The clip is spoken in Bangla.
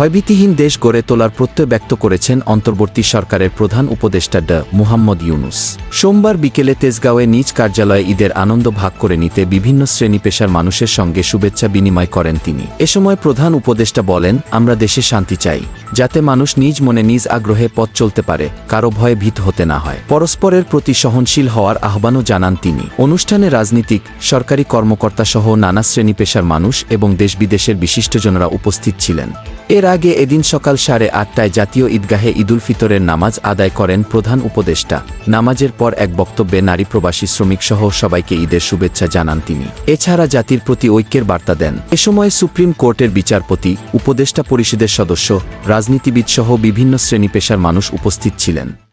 ভয়ভীতিহীন দেশ গড়ে তোলার প্রত্যয় ব্যক্ত করেছেন অন্তর্বর্তী সরকারের প্রধান উপদেষ্টা ড. মুহাম্মদ ইউনুস। সোমবার বিকেলে তেজগাঁওয়ে নিজ কার্যালয়ে ঈদের আনন্দ ভাগ করে নিতে বিভিন্ন শ্রেণি পেশার মানুষের সঙ্গে শুভেচ্ছা বিনিময় করেন তিনি। এ সময় প্রধান উপদেষ্টা বলেন, আমরা দেশে শান্তি চাই, যাতে মানুষ নিজ মনে নিজ আগ্রহে পথ চলতে পারে, কারও ভয়ে ভীত হতে না হয়। পরস্পরের প্রতি সহনশীল হওয়ার আহ্বানও জানান তিনি। অনুষ্ঠানে রাজনীতিক, সরকারি কর্মকর্তা সহ নানা শ্রেণি পেশার মানুষ এবং দেশ বিদেশের বিশিষ্টজনরা উপস্থিত ছিলেন। এর আগে এদিন সকাল সাড়ে আটটায় জাতীয় ঈদগাহে ঈদুল ফিতরের নামাজ আদায় করেন প্রধান উপদেষ্টা। নামাজের পর এক বক্তব্যে নারী প্রবাসী শ্রমিক সহ সবাইকে ঈদের শুভেচ্ছা জানান তিনি। এছাড়া জাতির প্রতি ঐক্যের বার্তা দেন। এ সময় সুপ্রিম কোর্টের বিচারপতি, উপদেষ্টা পরিষদের সদস্য, রাজনীতিবিদ সহ বিভিন্ন শ্রেণি পেশার মানুষ উপস্থিত ছিলেন।